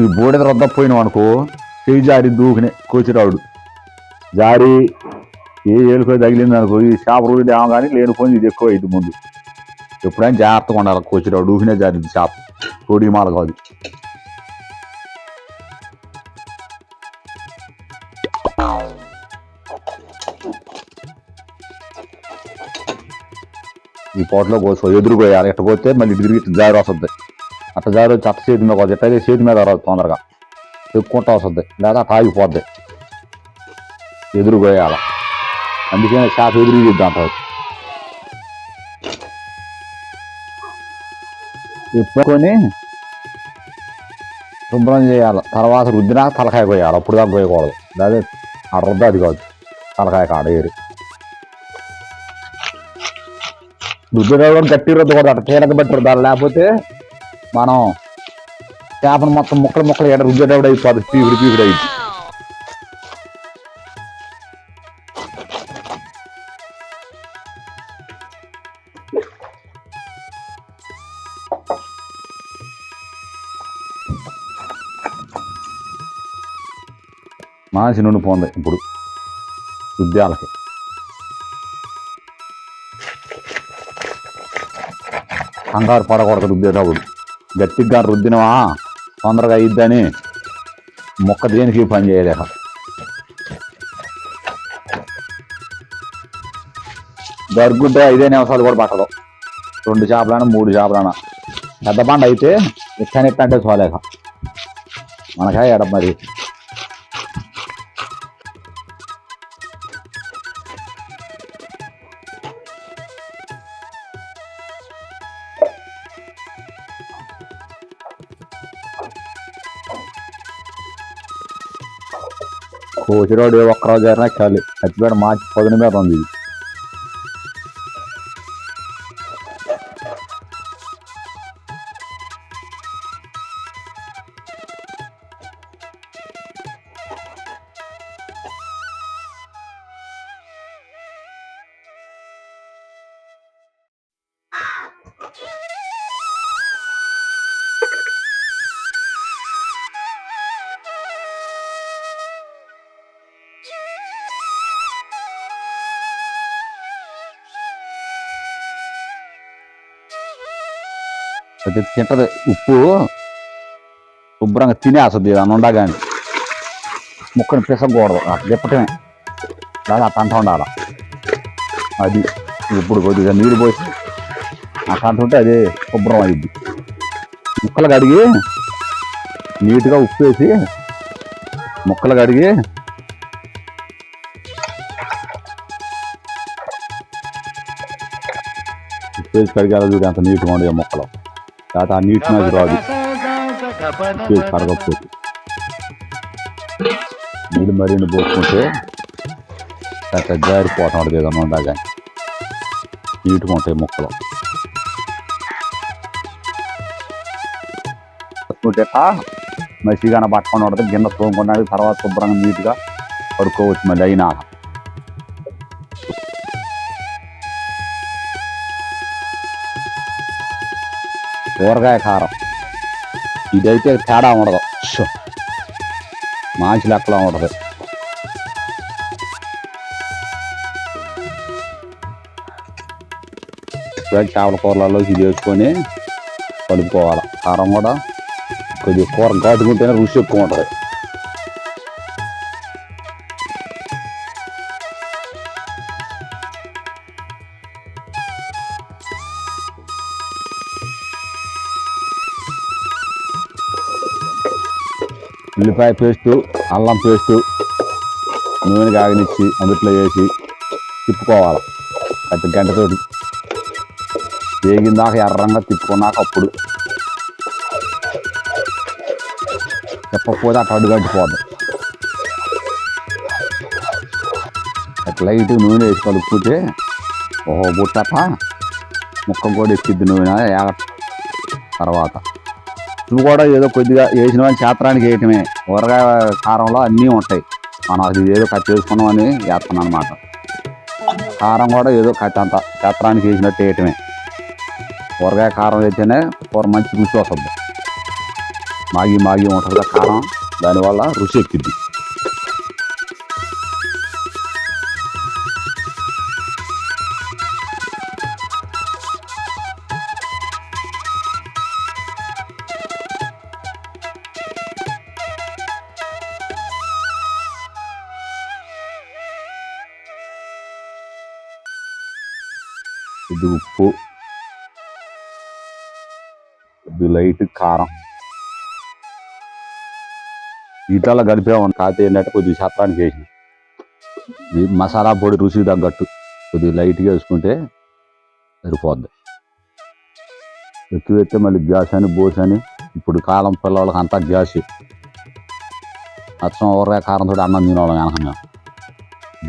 ఈ బూడిద రొద్ద పోయినాం అనుకో చెయ్యి జారి దూకునే కోచిరావుడు జారి ఏ ఏలుకో తగిలింది అనుకో ఈ చేప రోజు ఏమో కానీ లేనిపోయింది ఇది ఎక్కువ అయింది ముందు. ఎప్పుడైనా జాగ్రత్తగా ఉండాలి కోచిరావుడు ఊహినే జారింది చేప. తోడి మాల కాదు. ఈ పోట్లో కోసుకో ఎదురుకోయాలి పోయాలి పోతే మళ్ళీ ఇటు తిరిగి జారి వస్తుంది అట్ట జారి చెత్త అట్ట చేతి మీద పోతుంది ఎట్టయితే చేతి మీద రాదు తొందరగా ఎక్కుంటా వస్తుంది లేదా అట్ట ఆగిపోద్ది ఎదురు పోయాల అందుకే షాప్ ఎదురు చూద్దాం అంటారు ఎప్పుకొని శుభ్రం చేయాలి తర్వాత రుద్దినాక తలకాయ పోయాలి అప్పుడు దాకా పోయకూడదు లేదా ఆ రుద్ద అది కాదు తలకాయ కాడ ఏరి రుద్దిన గట్టి రుద్దకూడదు అట్ట తేలిక బట్టి రుద్దాలి లేకపోతే మనం చేపను మొత్తం ముక్కలు ముక్కలు ఎడ రుద్దేటప్పుడు అయిపోతుంది పీకుడు పీకుడు అయింది మాసి నుండి పోంది ఇప్పుడు రుద్దాలకి కంగారు పడకూడదు రుద్దేటప్పుడు గట్టిగా రుద్దినవా? తొందరగా అయ్యిద్దని మొక్క దేనికి పని చేయలేక? గరుగుంటే ఐదే నిమిషాలు కూడా పట్టదు. రెండు చేపలైనా మూడు చేపలైనా. పెద్ద పండు అయితే ఇట్లా అంటే చూడలేక మనకా ఎడ మరి కోచిరోడు ఒక్కరోజు అయినా చాలు చచ్చిపోయిన మార్చి పదిన మీద ఉంది. అది తింటది. ఉప్పు శుభ్రంగా తినేస్తుంది ఇది ఉండగాని ముక్కను పిసకూడదు అట్లా తిప్పటమే. లేదా అట్ట అంట ఉండాలి? అది ఇప్పుడు కొద్దిగా నీరు పోసి అట్లా అంటుంటే అది శుభ్రం అయింది ముక్కలు కడిగి నీట్గా ఉప్పు వేసి ముక్కలు కడిగి ఉప్పు వేసి కడిగాలి చూడు నీట్గా ఉండే ముక్కలు. లేకపోతే ఆ నీట్ మీద రాదు చేసి కడగకపోతే నీళ్ళు మరీని పోసుకుంటే కాస్త జారిపోవటం ఉంటుంది ఏదైనా ఉండగా నీట్గా ఉంటాయి ముక్కలు పట్టుకుంటే మసిగాన పట్టుకొని ఉంటుంది గిన్నె తోముకోవడానికి తర్వాత శుభ్రంగా నీట్గా పడుకోవచ్చు మళ్ళీ అయినా కూరగాయ కారం. ఇదైతే తేడా ఉండదు. షో. మాంచి లెక్కలో ఉండదు. ఇప్పుడే చేపల కూరలలో ఇది వేసుకొని కలుపుకోవాలి. కారం కూడా కొద్దిగా కూర ఘాటుకుంటేనే రుచి ఎక్కువ ఉంటుంది. ఉల్లిపాయ పేస్టు అల్లం పేస్టు నూనె కాగనిచ్చి అందుట్లో వేసి తిప్పుకోవాలి. కత్తి గంటతోటి. వేగిందాక ఎర్రంగా తిప్పుకున్నాక అప్పుడు తిప్పకపోతే అట్లా అడుగంటిపోద్ది అట్లా లైట్ నూనె వేసి కలుపుకుంటే ఓహో బుట్టట ముక్క కూడా ఎక్కిద్ది నూనె తర్వాత. నువ్వు కూడా ఏదో కొద్దిగా వేసిన వాళ్ళు చేత్రానికి వేయటమే. ఊరగాయ కారంలో అన్నీ ఉంటాయి. మనం అది ఏదో కట్ చేసుకున్నామని వేస్తున్నాం అనమాట కారం కూడా ఏదో కట్ అంత చేత్రానికి వేసినట్టు వేయటమే. ఊరగాయ కారం వేస్తేనే కూర మంచి రుచి వస్తుంది. మాగి మాగి ఉంటుంది కారం దానివల్ల రుచి ఎక్కిద్ది. ఇది ఉప్పు. ఇది లైట్ కారం. వీటిలో కలిపామని కాకపోతే ఏంటంటే కొద్దిగా శాతానికి వేసి. ఈ మసాలా పొడి రుచికి తగ్గట్టు కొద్దిగా లైట్గా వేసుకుంటే సరిపోద్ది. ఎక్కువ అయితే మళ్ళీ గ్యాస్ అని బోస్ అని. ఇప్పుడు కాలం పిల్లలకి అంతా గ్యాస్. అచ్చం ఊరగా కారంతో అన్నం తినేవాళ్ళం వెనక మేము.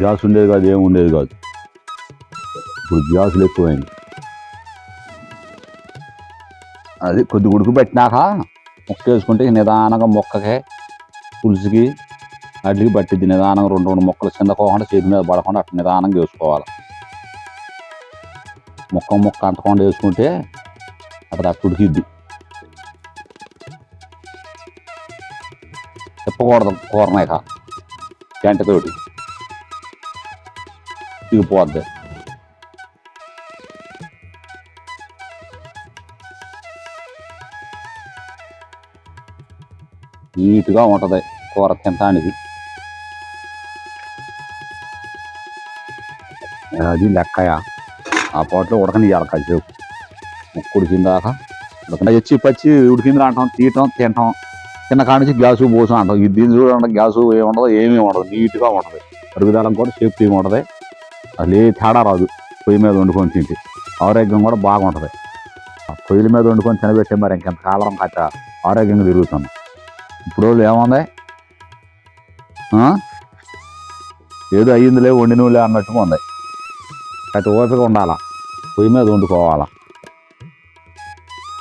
గ్యాస్ ఉండేది కాదు ఏమి ఉండేది కాదు. ఇప్పుడు గ్యాసులు ఎక్కువైంది. అది కొద్ది ఉడుకు పెట్టినాక ముక్క వేసుకుంటే నిదానంగా మొక్కకి పులుసుకి అడ్లికి పట్టిద్ది. నిదానంగా రెండు రెండు మొక్కలు చిందకోకుండా చేతి మీద పడకుండా అట్లా నిదానంగా వేసుకోవాలి. మొక్క మొక్క అంటకుండా వేసుకుంటే అక్కడ అట్టు ఉడికిద్ది. తిప్పకూడదు కూరనాక గంటతోటి. దిగిపోద్ది నీట్గా ఉంటుంది కూర తినటానికి. అది లెక్కయా ఆ పాటలో ఉడకనియాలి కాసేపు. ముక్కు ఉడికిందాక ఉడకన వచ్చి పచ్చి ఉడికింది అంటాం తీయటం తినటం. చిన్న కాడ నుంచి గ్యాసు పోసం అంటాం. ఇది దీని చూడండి గ్యాసు ఏముండదు ఏమీ ఉండదు. నీట్గా ఉంటుంది. అరుగుదలం కూడా సేఫ్టీగా ఉంటుంది. అసలు ఏ తేడా రాదు. పొయ్యి మీద వండుకొని తింటే. ఆరోగ్యం కూడా బాగుంటుంది. ఆ పొయ్యిల మీద వండుకొని తినబెట్టే మరి ఇంకెంత కాలం కాక ఆరోగ్యంగా తిరుగుతుంది. ఇప్పుడు వాళ్ళు ఏముంది ఏదో అయ్యిందిలే వండినవులే అన్నట్టుగా ఉంది. అయితే ఓపిక ఉండాలా? పొయ్యి మీద వండుకోవాలా?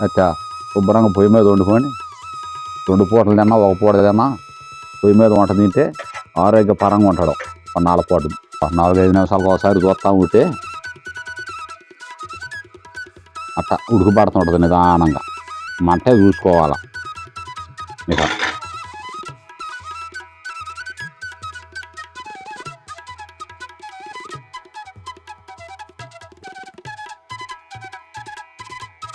అయితే శుభ్రంగా పొయ్యి మీద వండుకొని రెండు పూటలు తిన్నా ఒక పూట తిన్నా పొయ్యి మీద వంట తింటే ఆరోగ్యపరంగా ఉంటాడు. నాలుగు పూట నాలుగైదు నిమిషాలకు ఒకసారి చూస్తూ ఉంటే అట్ట ఉడుకుపడుతుంటుంది నిదానంగా. మంటే చూసుకోవాలా? ఇక